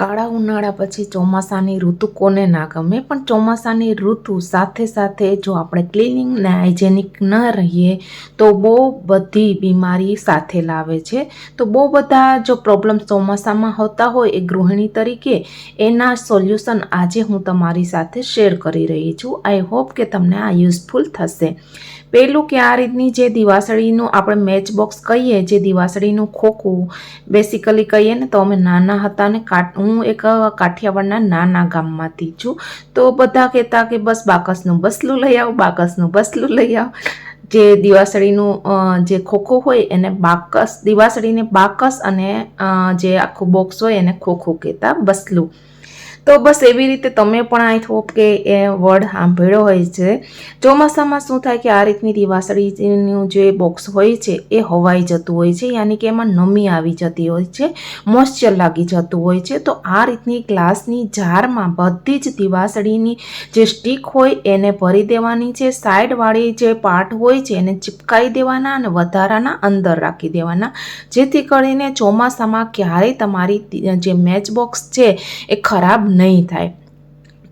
કાળા ઉનાળા પછી ચોમાસાની ઋતુ કોને ના ગમે, પણ ચોમાસાની ઋતુ સાથે સાથે જો આપણે ક્લિનિંગ ને હાઇજેનિક ન રહીએ, તો બહુ બધી બીમારી સાથે લાવે છે. તો બહુ બધા જો પ્રોબ્લેમ્સ ચોમાસામાં હોતા હોય એ ગૃહિણી તરીકે, એના સોલ્યુશન આજે હું તમારી સાથે શેર કરી રહી છું. આઈ હોપ કે તમને આ યુઝફુલ થશે. પહેલું કે આ રીતની જે દિવાસળીનું આપણે મેચ બોક્સ કહીએ, જે દિવાસળીનું ખોખું બેસિકલી કહીએ ને તો અમે નાના હતા ને કાટ હું એક કાઠિયાવાડના નાના ગામમાંથી છું. તો બધા કહેતા કે બસ બાકસનું બસલું લઈ આવો, બાકસનું બસલું લઈ આવો. જે દિવાસળીનું જે ખોખું હોય એને બાકસ, દિવાસળીને બાકસ અને જે આખું બોક્સ હોય એને ખોખું કહેતા બસલું. તો બસ એવી રીતે તમે પણ આઈ હોપ કે એ વર્ડ સાંભળ્યો હોય છે. ચોમાસામાં શું થાય કે આ રીતની દિવાસળીનું જે બોક્સ હોય છે, એ હવાઈ જતું હોય છે, યાની કે એમાં નમી આવી જતી હોય છે મોઇશ્ચર લાગી જતું હોય છે. તો આ રીતની ગ્લાસની જારમાં બધી જ દિવાસળીની જે સ્ટીક હોય એને ભરી દેવાની છે. સાઈડવાળી જે પાર્ટ હોય છે, એને ચિપકાઈ દેવાના અને વધારાના અંદર રાખી દેવાના. જેથી કરીને ચોમાસામાં ક્યારેય તમારી જે મેચ બોક્સ છે, એ ખરાબ નહીં થાય.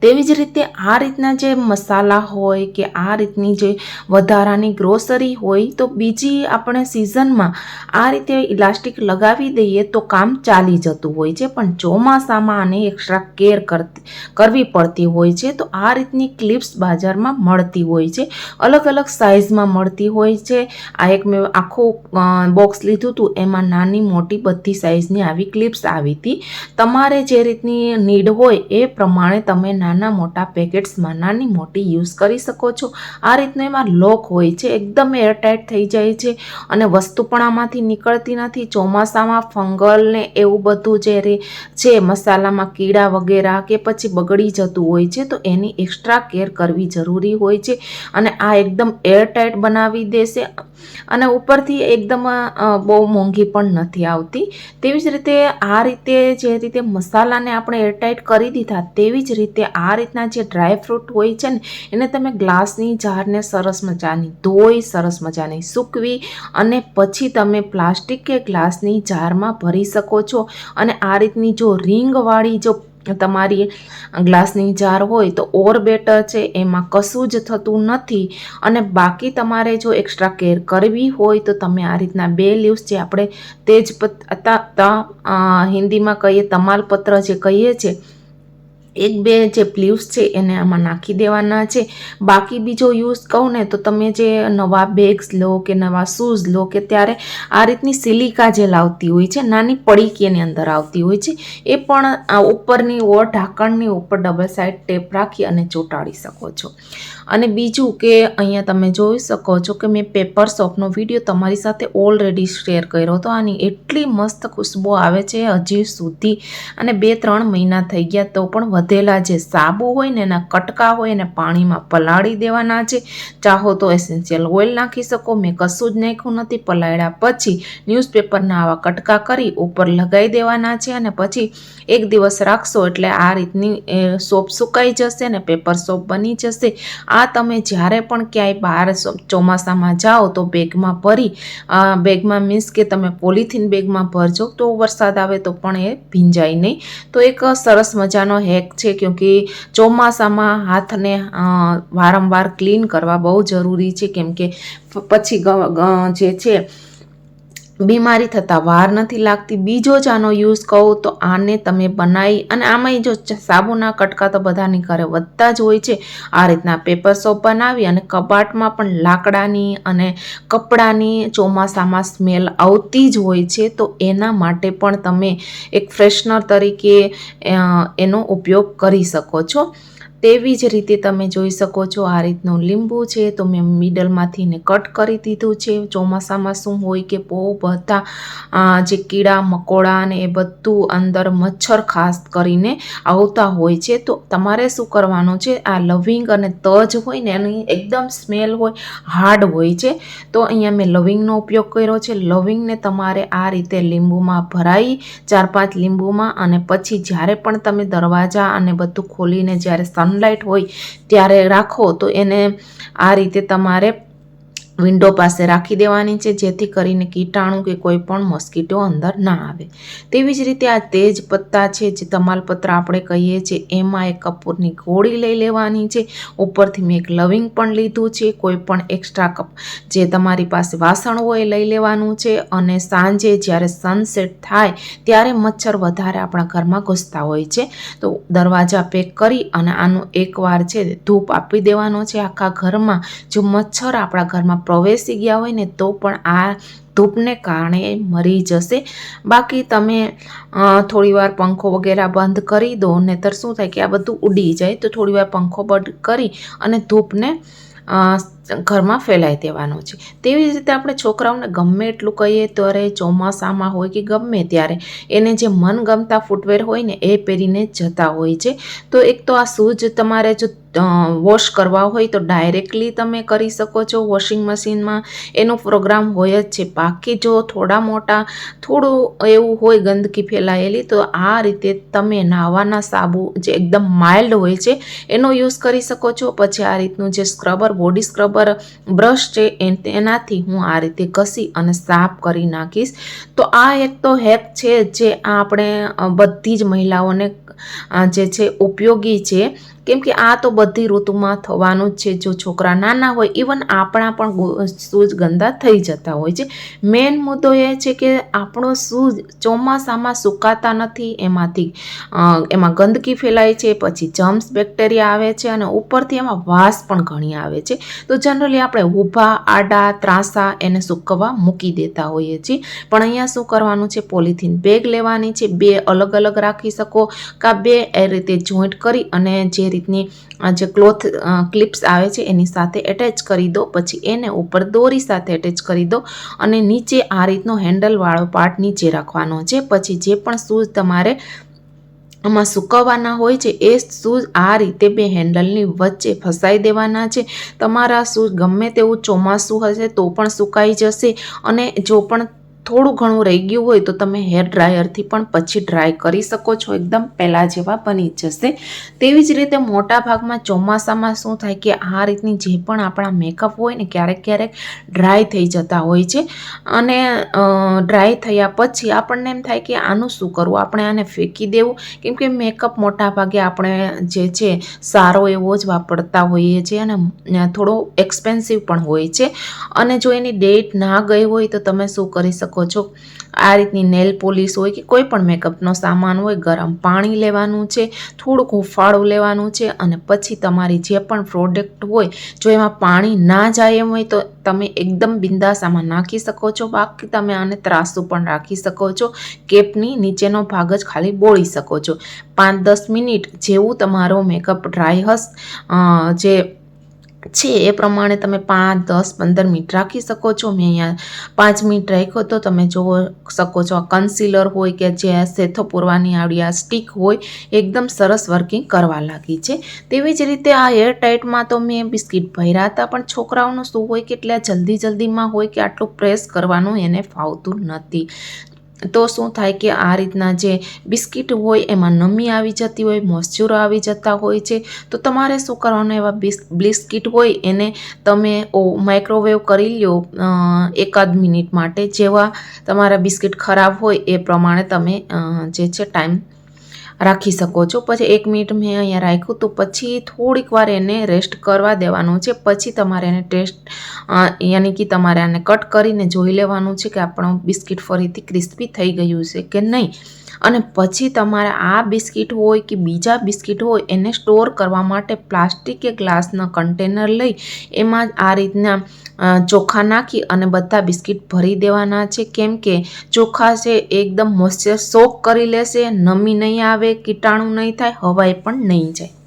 તેવી જ રીતે આ રીતના જે મસાલા હોય કે આ રીતની જે વધારાની ગ્રોસરી હોય, તો બીજી આપણે સિઝનમાં આ રીતે ઇલાસ્ટિક લગાવી દઈએ તો કામ ચાલી જતું હોય છે. પણ ચોમાસામાં આને એક્સ્ટ્રા કેર કરતી, કરવી પડતી હોય છે. તો આ રીતની ક્લિપ્સ બજારમાં મળતી હોય છે. અલગ અલગ સાઇઝમાં મળતી હોય છે. આ એક મેં આખું બોક્સ લીધું હતું. એમાં નાની મોટી બધી સાઇઝની આવી ક્લિપ્સ આવી હતી. તમારે જે રીતની નીડ હોય એ પ્રમાણે તમે નાના મોટા પેકેટ્સમાં નાની મોટી યુઝ કરી શકો છો. આ રીતનું એમાં લોક હોય છે, એકદમ એરટાઈટ થઈ જાય છે અને વસ્તુ પણ આમાંથી નીકળતી નથી. ચોમાસામાં ફંગલ ને એવું બધું જે છે મસાલામાં કીડા વગેરે કે પછી બગડી જતું હોય છે, તો એની એક્સ્ટ્રા કેર કરવી જરૂરી હોય છે અને આ એકદમ એરટાઈટ બનાવી દેશે અને ઉપરથી એકદમ બહુ મોંઘી પણ નથી આવતી. તેવી જ રીતે આ રીતે જે રીતે મસાલાને આપણે એરટાઈટ કરી દીધા, તેવી જ રીતે આ રીતના જે ડ્રાય ફ્રૂટ હોય છે ને, એને તમે ગ્લાસની જારને સરસ મજાની ધોઈ, સરસ મજાની સૂકવી અને પછી તમે પ્લાસ્ટિક કે ગ્લાસની જારમાં ભરી શકો છો. અને આ રીતની જો રિંગવાળી જો તમારી ગ્લાસની જાર હોય તો ઓર બેટર છે, એમાં કશું જ થતું નથી. અને બાકી તમારે જો એક્સ્ટ્રા કેર કરવી હોય તો તમે આ રીતના બે લીવ્સ જે આપણે તેજ હિન્દીમાં કહીએ, તમાલપત્ર જે કહીએ છીએ એક બે જે પ્લીવ્સ છે એને આમાં નાખી દેવાના છે. બાકી બીજો યુઝ કહું ને તો તમે જે નવા બેગ્સ લો કે નવા શૂઝ લો કે ત્યારે આ રીતની સિલિકા જે લાવતી હોય છે, નાની પડીકી એની અંદર આવતી હોય છે, એ પણ આ ઉપરની ઓર ઢાંકણની ઉપર ડબલ સાઈડ ટેપ રાખી અને ચોંટાડી શકો છો. અને બીજું કે અહીંયા તમે જોઈ શકો છો કે મેં પેપર સોપનો વીડિયો તમારી સાથે ઓલરેડી શેર કર્યો હતો. આની એટલી મસ્ત ખુશ્બુ આવે છે હજી સુધી. અને બે ત્રણ મહિના થઈ ગયા તો પણ વધેલા જે સાબુ હોય ને એના કટકા હોય એને પાણીમાં પલાળી દેવાના છે. ચાહો તો એસેન્શિયલ ઓઇલ નાખી શકો. મેં કશું જ નાખ્યું નથી. પલાળ્યા પછી ન્યૂઝપેપરના આવા કટકા કરી ઉપર લગાવી દેવાના છે અને પછી એક દિવસ રાખશો એટલે આ રીતની સોપ સુકાઈ જશે ને પેપર સોપ બની જશે. આ તમે જ્યારે પણ ક્યાંય બહાર ચોમાસામાં જાઓ તો બેગમાં ભરી બેગમાં મીન્સ કે તમે પોલિથીન બેગમાં ભરજો, તો વરસાદ આવે તો પણ એ ભીંજાય નહીં. તો એક સરસ મજાનો હેક છે કે ચોમાસામાં હાથને વારંવાર ક્લીન કરવા બહુ જરૂરી છે કેમ કે પછી જે છે બીમારી થતાં વાર નથી લાગતી. બીજો જ આનો યુઝ કહું તો આને તમે બનાવી અને આમાંય જો સાબુના કટકા તો બધાની ઘરે વધતા જ હોય છે. આ રીતના પેપર સોપ બનાવી અને કબાટમાં પણ લાકડાની અને કપડાની ચોમાસામાં સ્મેલ આવતી જ હોય છે. તો એના માટે પણ તમે એક ફ્રેશનર તરીકે એનો ઉપયોગ કરી શકો છો. તેવી જ રીતે તમે જોઈ શકો છો આ રીતનું લીંબુ છે, તો મેં મિડલમાંથી એને કટ કરી દીધું છે. ચોમાસામાં શું હોય કે બહુ બધા જે કીડા, મકોડા ને એ બધું અંદર મચ્છર ખાસ કરીને આવતા હોય છે. તો તમારે શું કરવાનું છે, આ લવિંગ અને તજ હોય ને એની એકદમ સ્મેલ હોય, હાર્ડ હોય છે. તો અહીંયા મેં લવિંગનો ઉપયોગ કર્યો છે. લવિંગને તમારે આ રીતે લીંબુમાં ભરાઈ, ચાર પાંચ લીંબુમાં અને પછી જ્યારે પણ તમે દરવાજા અને બધું ખોલીને જ્યારે સનલાઇટ હોય ત્યારે રાખો તો એને આ રીતે તમારે વિન્ડો પાસે રાખી દેવાની છે, જેથી કરીને કીટાણુ કે કોઈ પણ મોસ્કીટો અંદર ના આવે. તેવી જ રીતે આ તેજ પત્તા છે, જે તમાલપત્ર આપણે કહીએ છીએ, એમાં એક કપૂરની ગોળી લઈ લેવાની છે. ઉપરથી મેં એક લવિંગ પણ લીધું છે, કોઈ પણ એક્સ્ટ્રા કપ જે તમારી પાસે વાસણ હોય લઈ લેવાનું છે. અને સાંજે જ્યારે સનસેટ થાય, ત્યારે મચ્છર વધારે આપણા ઘરમાં ઘૂસતા હોય છે. તો દરવાજા પેક કરી અને આનું એકવાર છે, ધૂપ આપી દેવાનો છે આખા ઘરમાં. જો મચ્છર આપણા ઘરમાં પ્રવેશી ગયા હોય ને તો પણ આ ધૂપને કારણે મરી જશે. બાકી તમે થોડીવાર પંખો વગેરે બંધ કરી દો, નહીતર શું થાય કે આ બધું ઉડી જાય. તો થોડીવાર પંખો બંધ કરી અને ધૂપને ઘરમાં ફેલાઈ દેવાનો છે. તેવી જ રીતે આપણે છોકરાઓને ગમે એટલું કહીએ ત્યારે ચોમાસામાં હોય કે ગમે ત્યારે એને જે મનગમતા ફૂટવેર હોય ને એ પહેરીને જતા હોય છે. તો એક તો આ શૂઝ તમારે જો વોશ કરવા હોય તો ડાયરેક્ટલી તમે કરી શકો છો વોશિંગ મશીનમાં એનો પ્રોગ્રામ હોય જ છે. બાકી જો થોડા મોટા, થોડું એવું હોય ગંદકી ફેલાયેલી તો આ રીતે તમે નાહવાના સાબુ જે એકદમ માઇલ્ડ હોય છે એનો યુઝ કરી શકો છો. પછી આ રીતનું જે સ્ક્રબર બોડી સ્ક્રબર બ્રશ છે એ તેનાથી હું આ રીતે ઘસી અને સાફ કરી નાખીશ. તો આ એક તો હેક છે જે આપણે બધી જ મહિલાઓને જે છે ઉપયોગી છે. કેમ કે આ તો બધી ઋતુમાં થવાનું જ છે. જો છોકરા નાના હોય ઇવન આપણા પણ શૂઝ ગંદા થઈ જતા હોય છે. મેઇન મુદ્દો એ છે કે આપણો શૂઝ ચોમાસામાં સુકાતા નથી, એમાંથી એમાં ગંદકી ફેલાય છે, પછી જમ્સ બેક્ટેરિયા આવે છે અને ઉપરથી એમાં વાસ પણ ઘણી આવે છે. તો જનરલી આપણે ઊભા, આડા, ત્રાસા એને સૂકવવા મૂકી દેતા હોઈએ છીએ. પણ અહીંયા શું કરવાનું છે? પોલિથીન બેગ લેવાની છે. બે અલગ અલગ રાખી શકો કાં બે એ રીતે જોઈન્ટ કરી અને જે રીતની જે ક્લોથ ક્લિપ્સ આવે છે એની સાથે એટેચ કરી દો, પછી એને ઉપર દોરી સાથે એટેચ કરી દો અને નીચે આ રીતનો હેન્ડલવાળો પાર્ટ નીચે રાખવાનો છે. પછી જે પણ શૂઝ તમારે આમાં સૂકવવાના હોય છે, એ શૂઝ આ રીતે બે હેન્ડલની વચ્ચે ફસાઈ દેવાના છે. તમારા શૂઝ ગમે તેવું ચોમાસું હશે તો પણ સુકાઈ જશે અને જો પણ થોડું ઘણું રહી ગયું હોય તો તમે હેર ડ્રાયરથી પણ પછી ડ્રાય કરી શકો છો. એકદમ પહેલાં જેવા બની જશે. તેવી જ રીતે મોટા ભાગમાં ચોમાસામાં શું થાય કે આ રીતની જે પણ આપણા મેકઅપ હોય ને ક્યારેક ક્યારેક ડ્રાય થઈ જતા હોય છે. અને ડ્રાય થયા પછી આપણને એમ થાય કે આનું શું કરવું? આપણે આને ફેંકી દેવું? કેમ કે મેકઅપ મોટા ભાગે આપણે જે છે સારો એવો જ વાપરતા હોઈએ છીએ અને થોડો એક્સપેન્સિવ પણ હોય છે. અને જો એની ડેટ ના ગઈ હોય તો તમે શું કરી શકો? છો. આ રીતની નેલ પોલિશ હોય કે કોઈ પણ મેકઅપનો સામાન હોય, ગરમ પાણી લેવાનું છે, થોડુંક હુંફાળું લેવાનું છે અને પછી તમારી જે પણ પ્રોડક્ટ હોય, જો એમાં પાણી ના જાય એમ હોય તો તમે એકદમ બિંદાસ આમાં નાખી શકો છો. બાકી તમે આને ત્રાસું પણ રાખી શકો છો. કેપની નીચેનો ભાગ જ ખાલી બોળી શકો છો. પાંચ દસ મિનિટ જેવું તમારો મેકઅપ ડ્રાય હશે જે છે. એ પ્રમાણે તમે પાંચ, દસ, પંદર મિનિટ રાખી શકો છો. મેં અહીંયા પાંચ મિનિટ રાખ્યો તો તમે જોવો શકો છો કન્સીલર હોય કે જે સેથો પૂરવાની આવડી આ સ્ટીક હોય, એકદમ સરસ વર્કિંગ કરવા લાગી છે. તેવી જ રીતે આ એર ટાઈટમાં તો મેં બિસ્કિટ ભર્યા હતા, પણ છોકરાઓનું શું હોય કે એટલે જલ્દી જલ્દીમાં હોય કે આટલું પ્રેસ કરવાનું એને ફાવતું નથી. તો શું થાય કે આ રીતના જે બિસ્કિટ હોય એમાં નમી આવી જતી હોય મોઇશ્ચર આવી જતા હોય છે. તો તમારે શું કરવાનું એવા બિસ, બિસ્કિટ હોય એને તમે માઇક્રોવેવ કરી લ્યો એકાદ મિનિટ માટે. જેવા તમારા બિસ્કિટ ખરાબ હોય એ પ્રમાણે તમે જે છે ટાઈમ રાખી શકો છો. પછી એક મિનિટ મેં અહીંયા રાખ્યું તો પછી થોડીક વાર એને રેસ્ટ કરવા દેવાનું છે. પછી તમારે એને ટેસ્ટ યાની કે તમારે આને કટ કરીને જોઈ લેવાનું છે કે આપણું બિસ્કિટ ફરીથી ક્રિસ્પી થઈ ગયું છે કે નહીં. અને પછી તમારે આ બિસ્કિટ હોય કે બીજા બિસ્કિટ હોય, એને સ્ટોર કરવા માટે પ્લાસ્ટિક કે ગ્લાસના કન્ટેનર લઈ એમાં આ રીતના ચોખા નાખી અને બધા બિસ્કિટ ભરી દેવાના છે. કેમ કે ચોખા છે એકદમ મોઇશ્ચર સોક કરી લેશે, નમી નહીં આવે, કીટાણુ નહીં થાય હવાઈ પણ નહીં જાય.